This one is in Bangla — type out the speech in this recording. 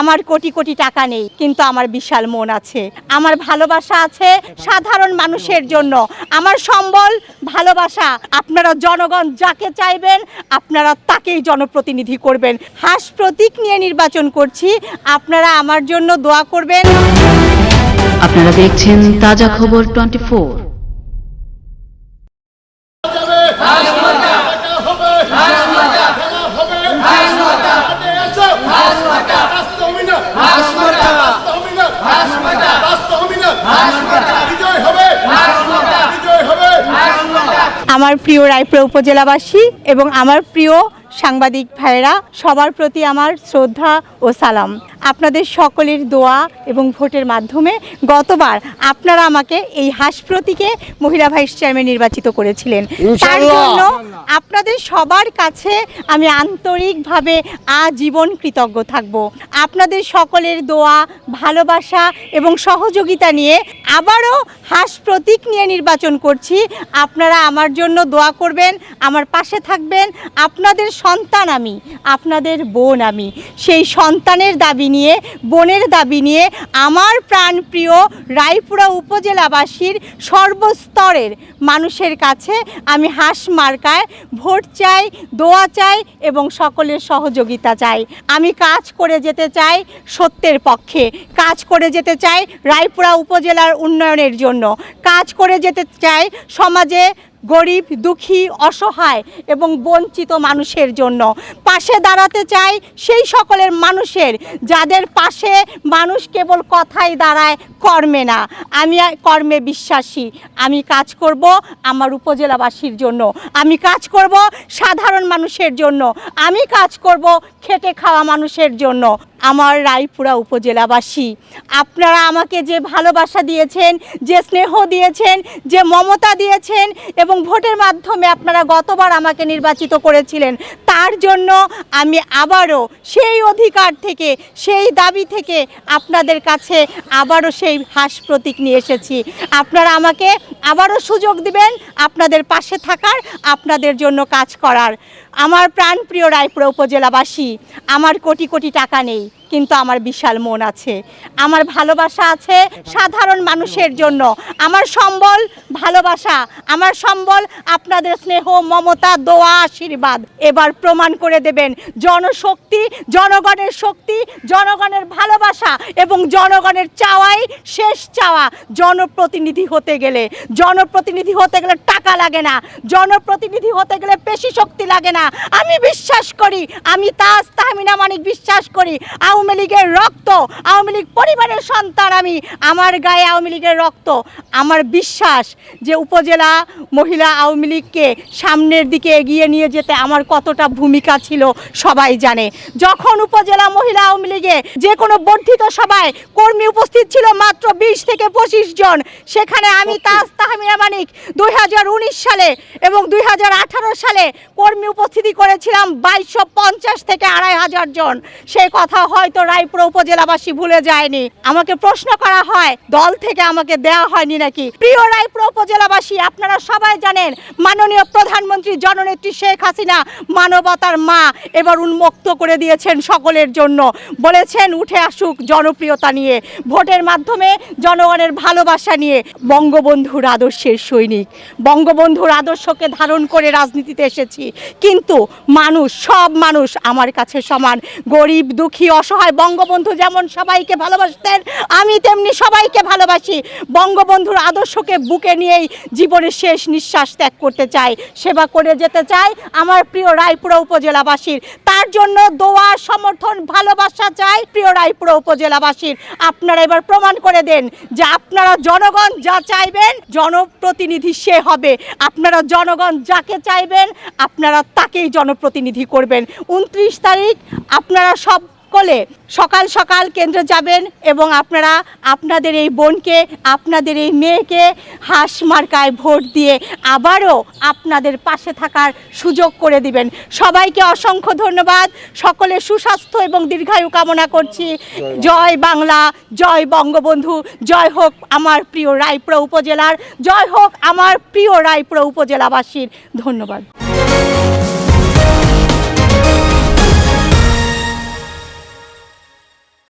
আমার কোটি কোটি টাকা নেই, কিন্তু আমার বিশাল মন আছে। আমার ভালোবাসা আছে সাধারণ মানুষের জন্য। আমার সম্বল, ভালোবাসা, আপনারা জনগণ যাকে চাইবেন, আপনারা তাকেই জনপ্রতিনিধি করবেন। হাস প্রতীক নিয়ে নির্বাচন করছি, আপনারা আমার জন্য দোয়া করবেন। আপনারা দেখছেন তাজা খবর টোয়েন্টি আমার প্রিয় রায়পুরা উপজেলাবাসী এবং আমার প্রিয় সাংবাদিক ভাইয়েরা, সবার প্রতি আমার শ্রদ্ধা ও সালাম। আপনাদের সকলের দোয়া এবং ভোটের মাধ্যমে গতবার আপনারা আমাকে এই হাস প্রতীকে মহিলা ভাইস চেয়ারম্যান নির্বাচিত করেছিলেন। তার জন্য আপনাদের সবার কাছে আমি আন্তরিকভাবে আজীবন কৃতজ্ঞ থাকব। আপনাদের সকলের দোয়া ভালোবাসা এবং সহযোগিতা নিয়ে আবারও হাস প্রতীক নিয়ে নির্বাচন করছি। আপনারা আমার জন্য দোয়া করবেন আমার পাশে থাকবেন। আপনাদের সন্তান আমি আপনাদের বোন আমি। সেই সন্তানের দাবি নিয়ে, বোনের দাবি নিয়ে আমার প্রাণপ্রিয় রায়পুরা উপজেলাবাসীর সর্বস্তরের মানুষের কাছে আমি হাঁস মার্কায় ভোট চাই, দোয়া চাই এবং সকলের সহযোগিতা চাই। আমি কাজ করে যেতে চাই সত্যের পক্ষে, কাজ করে যেতে চাই রায়পুরা উপজেলার উন্নয়নের জন্য, কাজ করে যেতে চাই সমাজে গরিব, দুঃখী, অসহায় এবং বঞ্চিত মানুষের জন্য। পাশে দাঁড়াতে চাই সেই সকলের মানুষের, যাদের পাশে মানুষ কেবল কথাই দাঁড়ায়, কর্মে না। আমি কর্মে বিশ্বাসী। আমি কাজ করব আমার উপজেলাবাসীর জন্য। আমি কাজ করব সাধারণ মানুষের জন্য। আমি কাজ করব খেটে খাওয়া মানুষের জন্য। আমার রায়পুরা উপজেলাবাসী। আপনারা আমাকে যে ভালোবাসা দিয়েছেন, যে স্নেহ দিয়েছেন, যে মমতা দিয়েছেন এবং ভোটের মাধ্যমে আপনারা গতবার আমাকে নির্বাচিত করেছিলেন, তার জন্য আমি আবারও সেই অধিকার থেকে, সেই দাবি থেকে আপনাদের কাছে আবারও সেই হাস প্রতীক নিয়ে এসেছি। আপনারা আমাকে আবারও সুযোগ দিবেন আপনাদের পাশে থাকার, আপনাদের জন্য কাজ করার। আমার প্রাণপ্রিয় রায়পুরা উপজেলাবাসী, আমার কোটি কোটি টাকা নেই। কিন্তু আমার বিশাল মন আছে। আমার ভালোবাসা আছে সাধারণ মানুষের জন্য। আমার সম্বল ভালোবাসা। আমার সম্বল আপনাদের স্নেহ, মমতা, দোয়া, আশীর্বাদ। এবার প্রমাণ করে দেবেন জনশক্তি, জনগণের শক্তি, জনগণের ভালোবাসা এবং জনগণের চাওয়াই শেষ চাওয়া। জনপ্রতিনিধি হতে গেলে, জনপ্রতিনিধি হতে গেলে টাকা লাগে না। জনপ্রতিনিধি হতে গেলে পেশি শক্তি লাগে না। আমি বিশ্বাস করি, আমি তাজ তাহমিনা মানিক বিশ্বাস করি। আওয়ামী লীগের রক্ত আওয়ামী লীগ পরিবারের সন্তান আমি আমার গায়ে আওয়ামী লীগের রক্ত। আমার বিশ্বাস যে উপজেলা মহিলা আওয়ামী লীগকে সামনের দিকে এগিয়ে নিয়ে যেতে আমার কতটা ভূমিকা ছিল সবাই জানে। যখন উপজেলা মহিলা আওয়ামী লীগে যে কোনো বর্ধিত সভায় কর্মী উপস্থিত ছিল মাত্র বিশ থেকে পঁচিশ জন সেখানে আমি তাজ তাহমিনা মানিক দুই হাজার উনিশ সালে এবং দুই হাজার আঠারো সালে কর্মী উপস্থিতি করেছিলাম বাইশশো পঞ্চাশ থেকে আড়াই হাজার জন। সেই কথা হয়তো রায়পুরা উপজেলাবাসী ভুলে যায়নি। আমাকে প্রশ্ন করা হয়, দল থেকে আমাকে দেওয়া হয়নি নাকি? প্রিয় রায়পুরা উপজেলাবাসী, আপনারা সবাই জানেন, মাননীয় প্রধানমন্ত্রী জননেত্রী শেখ হাসিনা মানবতার মা, এবার উন্মুক্ত করে দিয়েছেন সকলের জন্য। বলেছেন, উঠে আসুক জনপ্রিয়তা নিয়ে, ভোটের মাধ্যমে জনগণের ভালোবাসা নিয়ে, বঙ্গবন্ধুর আদর্শের সৈনিক। বঙ্গবন্ধুর আদর্শকে ধারণ করে রাজনীতিতে এসেছি। কিন্তু মানুষ, সব মানুষ আমার কাছে সমান। গরিব, দুঃখী অসহায় বঙ্গবন্ধু যেমন সবাইকে ভালোবাসতেন, আমি তেমনি সবাইকে ভালোবাসি। বঙ্গবন্ধুর আদর্শকে বুকে নিয়েই জীবনের শেষ নিঃশ্বাস ত্যাগ করতে চাই, সেবা করে যেতে চাই আমার প্রিয় রায়পুরা উপজেলাবাসীর। তার জন্য দোয়া, সমর্থন, ভালোবাসা চাই প্রিয় রায়পুরা উপজেলাবাসীর। আপনারা এবার প্রমাণ করে দেন যে আপনারা জনগণ যা চাইবেন, জনপ্রতিনিধি সে হবে। আপনারা জনগণ যাকে চাইবেন, আপনারা তাকেই জনপ্রতিনিধি করবেন। উনত্রিশ তারিখ, আপনারা সব সকলে, সকাল সকাল কেন্দ্রে যাবেন এবং আপনারা আপনাদের এই বোনকে, আপনাদের এই মেয়েকে হাঁস মার্কায় ভোট দিয়ে আবারও আপনাদের পাশে থাকার সুযোগ করে দিবেন। সবাইকে অসংখ্য ধন্যবাদ। সকলে সুস্বাস্থ্য এবং দীর্ঘায়ু কামনা করছি। জয় বাংলা, জয় বঙ্গবন্ধু, জয় হোক আমার প্রিয় রায়পুরা উপজেলার, জয় হোক আমার প্রিয় রায়পুরা উপজেলাবাসীর ধন্যবাদ।